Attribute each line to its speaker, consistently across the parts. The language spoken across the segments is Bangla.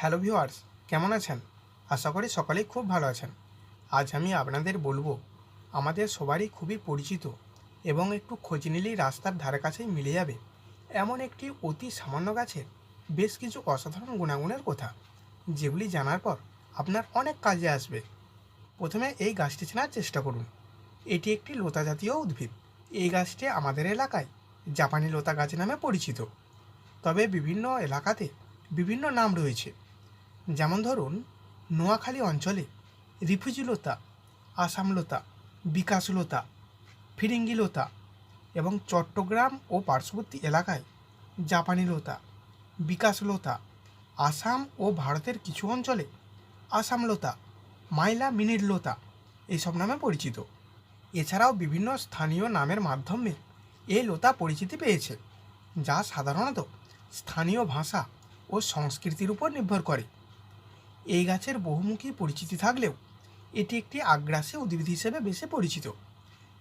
Speaker 1: হ্যালো ভিউয়ার্স, কেমন আছেন? আশা করি সকলেই খুব ভালো আছেন। আজ আমি আপনাদের বলব, আমাদের সবারই খুবই পরিচিত এবং একটু খোঁজ নিলেই রাস্তার ধারে কাছেই মিলে যাবে। এমন একটি অতি সামান্য গাছের বেশ কিছু অসাধারণ গুণাগুণের কথা, যেগুলি জানার পর আপনার অনেক কাজে আসবে। প্রথমে এই গাছটি চেনার চেষ্টা করুন। এটি একটি লতা জাতীয় উদ্ভিদ। এই গাছটি আমাদের এলাকায় জাপানি লতা গাছ নামে পরিচিত। তবে বিভিন্ন এলাকাতে বিভিন্ন নাম রয়েছে। যেমন ধরুন, নোয়াখালী অঞ্চলে রিফিউজিলতা আসামলতা, বিকাশলতা, ফিরিঙ্গিলতা এবং চট্টগ্রাম ও পার্শ্ববর্তী এলাকায় জাপানি লতা বিকাশলতা, আসাম ও ভারতের কিছু অঞ্চলে আসামলতা মাইলা মিনির লতা এইসব নামে পরিচিত। এছাড়াও বিভিন্ন স্থানীয় নামের মাধ্যমে এই লতা পরিচিতি পেয়েছে, যা সাধারণত স্থানীয় ভাষা ও সংস্কৃতির উপর নির্ভর করে। এই গাছের বহুমুখী পরিচিতি থাকলেও এটি একটি আগ্রাসী উদ্ভিদ হিসেবে বেশি পরিচিত,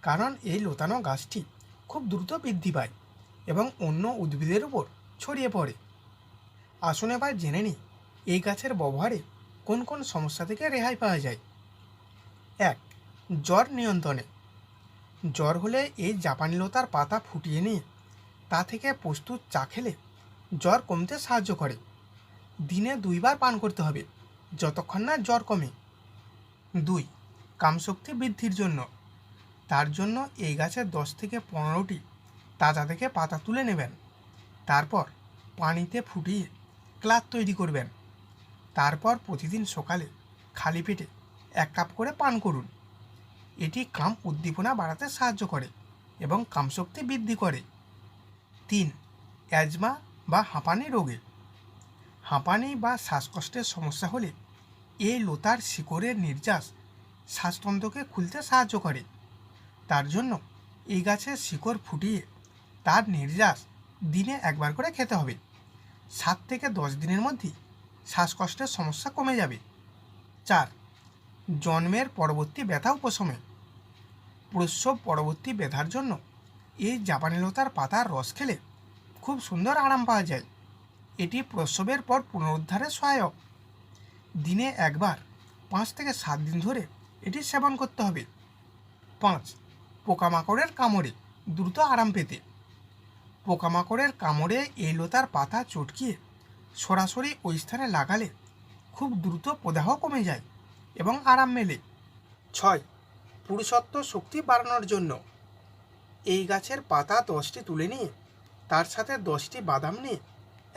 Speaker 1: কারণ এই লতানো গাছটি খুব দ্রুত বৃদ্ধি পায় এবং অন্য উদ্ভিদের উপর ছড়িয়ে পড়ে। আসুন এবার জেনে নিই, এই গাছের ব্যবহারে কোন কোন সমস্যা থেকে রেহাই পাওয়া যায়। এক, জ্বর নিয়ন্ত্রণে। জ্বর হলে এই জাপানি লতার পাতা ফুটিয়ে নিয়ে তা থেকে প্রস্তুত চা খেলে জ্বর কমতে সাহায্য করে। দিনে দুইবার পান করতে হবে। যতক্ষণ না জ্বর কমে। দুই, কামশক্তি বৃদ্ধির জন্য। তার জন্য এই গাছের দশ থেকে পনেরোটি তাজা থেকে পাতা তুলে নেবেন। তারপর পানিতে ফুটিয়ে ক্লাত তৈরি করবেন। তারপর প্রতিদিন সকালে খালি পেটে এক কাপ করে পান করুন। এটি কাম উদ্দীপনা বাড়াতে সাহায্য করে এবং কামশক্তি বৃদ্ধি করে। তিন, অ্যাজমা বা হাঁপানি রোগে। হাঁপানি বা শ্বাসকষ্টের সমস্যা হলে এই লোতার শিকড়ের নির্যাস শ্বাসতন্ত্রকে খুলতে সাহায্য করে। তার জন্য এই গাছের শিকড় ফুটিয়ে তার নির্যাস দিনে একবার করে খেতে হবে। সাত থেকে দশ দিনের মধ্যেই শ্বাসকষ্টের সমস্যা কমে যাবে। চার, জন্মের পরবর্তী ব্যথা উপশমে। প্রসব পরবর্তী ব্যথার জন্য এই জাপানি লতার পাতার রস খেলে খুব সুন্দর আরাম পাওয়া যায়। এটি প্রসবের পর পুনরুদ্ধারে সহায়ক। দিনে একবার, পাঁচ থেকে সাত দিন ধরে এটি সেবন করতে হবে। পাঁচ, পোকামাকড়ের কামড়ে দ্রুত আরাম পেতে। পোকামাকড়ের কামড়ে এই লতার পাতা চটকিয়ে সরাসরি ওই স্থানে লাগালে খুব দ্রুত প্রদাহ কমে যায় এবং আরাম মেলে। ছয়, পুরুষত্ব শক্তি বাড়ানোর জন্য। এই গাছের পাতা দশটি তুলে নিয়ে, তার সাথে দশটি বাদাম নিয়ে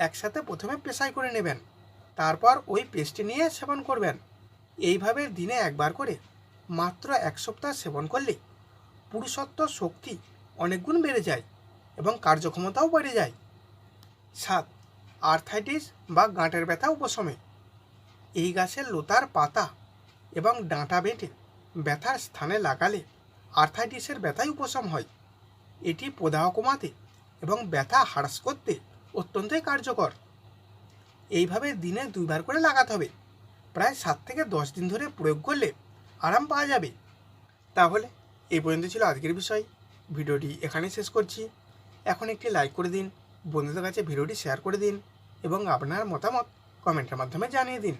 Speaker 1: একসাথে প্রথমে পেশাই করে নেবেন, তারপর ওই পেস্টটি নিয়ে সেবন করবেন। এইভাবে দিনে একবার করে মাত্র এক সপ্তাহ সেবন করলে পুরুষত্ব শক্তি অনেক গুণ বেড়ে যায় এবং কার্যক্ষমতাও বেড়ে যায়। সাত, আর্থাইটিস বা গাঁটের ব্যথা উপশমে। এই গাছের লোতার পাতা এবং ডাঁটা বেঁটে ব্যথার স্থানে লাগালে আর্থাইটিসের ব্যথাই উপশম হয়। এটি প্রদাহ কমাতে এবং ব্যথা হ্রাস করতে অত্যন্তই কার্যকর। এইভাবে দিনে দুইবার করে লাগাতে হবে। প্রায় সাত থেকে দশ দিন ধরে প্রয়োগ করলে আরাম পাওয়া যাবে। তাহলে এই পর্যন্ত ছিল আজকের বিষয়। ভিডিওটি এখানেই শেষ করছি। এখন একটি লাইক করে দিন, বন্ধুদের কাছে ভিডিওটি শেয়ার করে দিন এবং আপনার মতামত কমেন্টের মাধ্যমে জানিয়ে দিন।